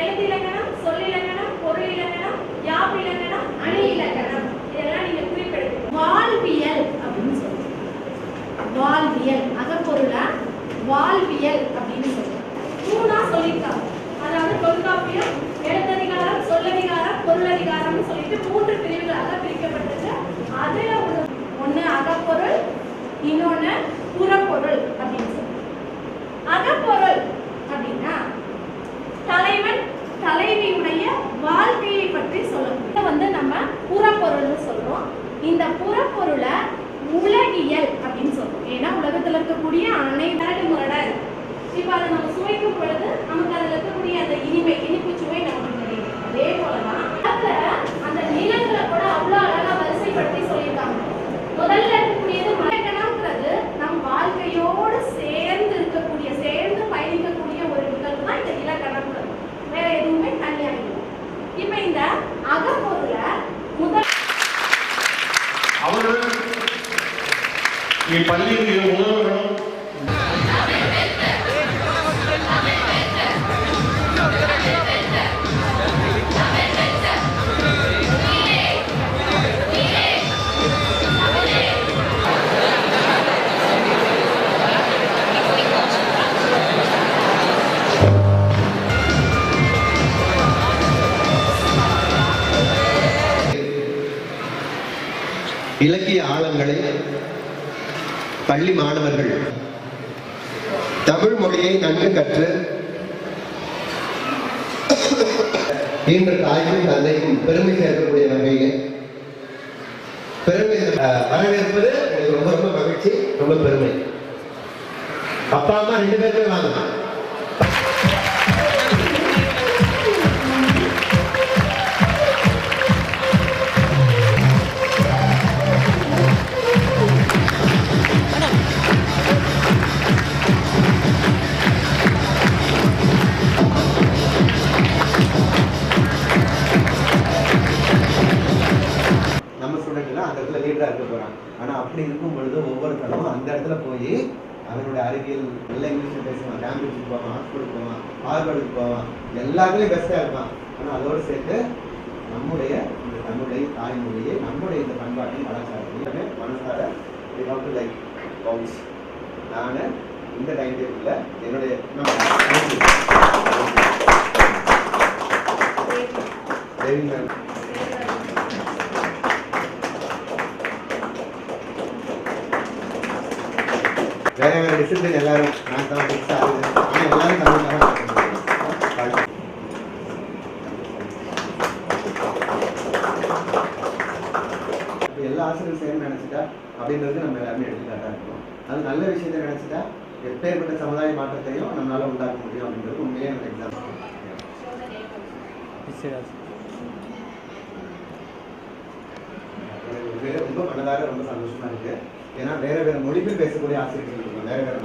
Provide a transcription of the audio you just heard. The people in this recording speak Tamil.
எழுத்திலக்கணம் சொல்லிலக்கணம் பொருள் இலக்கணம் யாப் இலக்கணம் அணி இலக்கணம் இதெல்லாம் நீங்க குறிப்பெடுக்கணும் வாழ்வியல் அப்படின்னு சொல்லுவோம் வாழ்வியல் அகப்பொருளா? வாழ்வியல் அப்படின்னு சொல்லுவோம் மூணா சொல்லியிருக்காங்க. அதாவது தொல்காப்பியம் எழுத்ததிகாரம் சொல்லதிகாரம் பொருளதிகாரம்னு சொல்லிட்டு மூன்று பிரிவுகளாக பிரிக்கப்பட்டிருக்கு. அதுல ஒரு ஒண்ணு அகப்பொருள் இன்னொன்னு புறப்பொருள் அப்படின்னு சொல்லுவோம் அகப்பொருள் சொல்லுவோம் இந்த புறப்பொருளை இப்பள்ளியில் உதவணும் இலக்கிய ஆழங்களை பள்ளி மாணவர்கள். தமிழ் மொழியை நன்கு கற்று இன்று தாய்க்கும் தந்தைக்கும் பெருமை சேர்க்கக்கூடிய வகையில் பெருமை வரவேற்பது எனக்கு ரொம்ப ரொம்ப மகிழ்ச்சி ரொம்ப பெருமை. அப்பா அம்மா ரெண்டு பேருமே வாங்க ஸ்டூடெண்ட் இருக்க போறான். ஆனா அப்படி இருக்கும் பொழுது ஒவ்வொருத்தரும் அந்த இடத்துல போய் அவனுடைய அறிவியல் நல்ல இங்கிலீஷில் பேசுவான் கேம்பிரிட்ஜுக்கு போவான் ஆக்ஸ்போர்டுக்கு போவான் ஹார்வர்டுக்கு போவான் எல்லாத்துலயும் பெஸ்டா இருப்பான். ஆனா அதோடு சேர்த்து நம்முடைய இந்த தமிழை தாய்மொழியை நம்முடைய இந்த பண்பாட்டையும் கலாச்சாரத்தையும் மனசார லைக் பவுன்ஸ் நான் இந்த டைம் டேபிள்ல என்னுடைய தேவி மேம். வேற வேற டிசிப்ளின் எல்லாரும் நான் தான் மிக்ஸ் ஆகுது. ஆனா எல்லாரும் தமிழ் தான் எல்லா ஆசிரியரும் சேர்ந்து நினைச்சிட்டா அப்படின்றது நம்ம எல்லாருமே எடுத்துக்காட்டா இருக்கணும் அது நல்ல விஷயத்தை நினைச்சிட்டா எப்பேற்பட்ட சமுதாய மாற்றத்தையும் நம்மளால உண்டாக்க முடியும் அப்படின்றது உண்மையிலே எனக்கு எக்ஸாம்பிள் எனக்கு ரொம்ப மனதார ரொம்ப சந்தோஷமா இருக்கு. ஏன்னா வேற வேற மொழிகள் பேசக்கூடிய ஆசிரியர்கள் இருக்கும் வேற வேற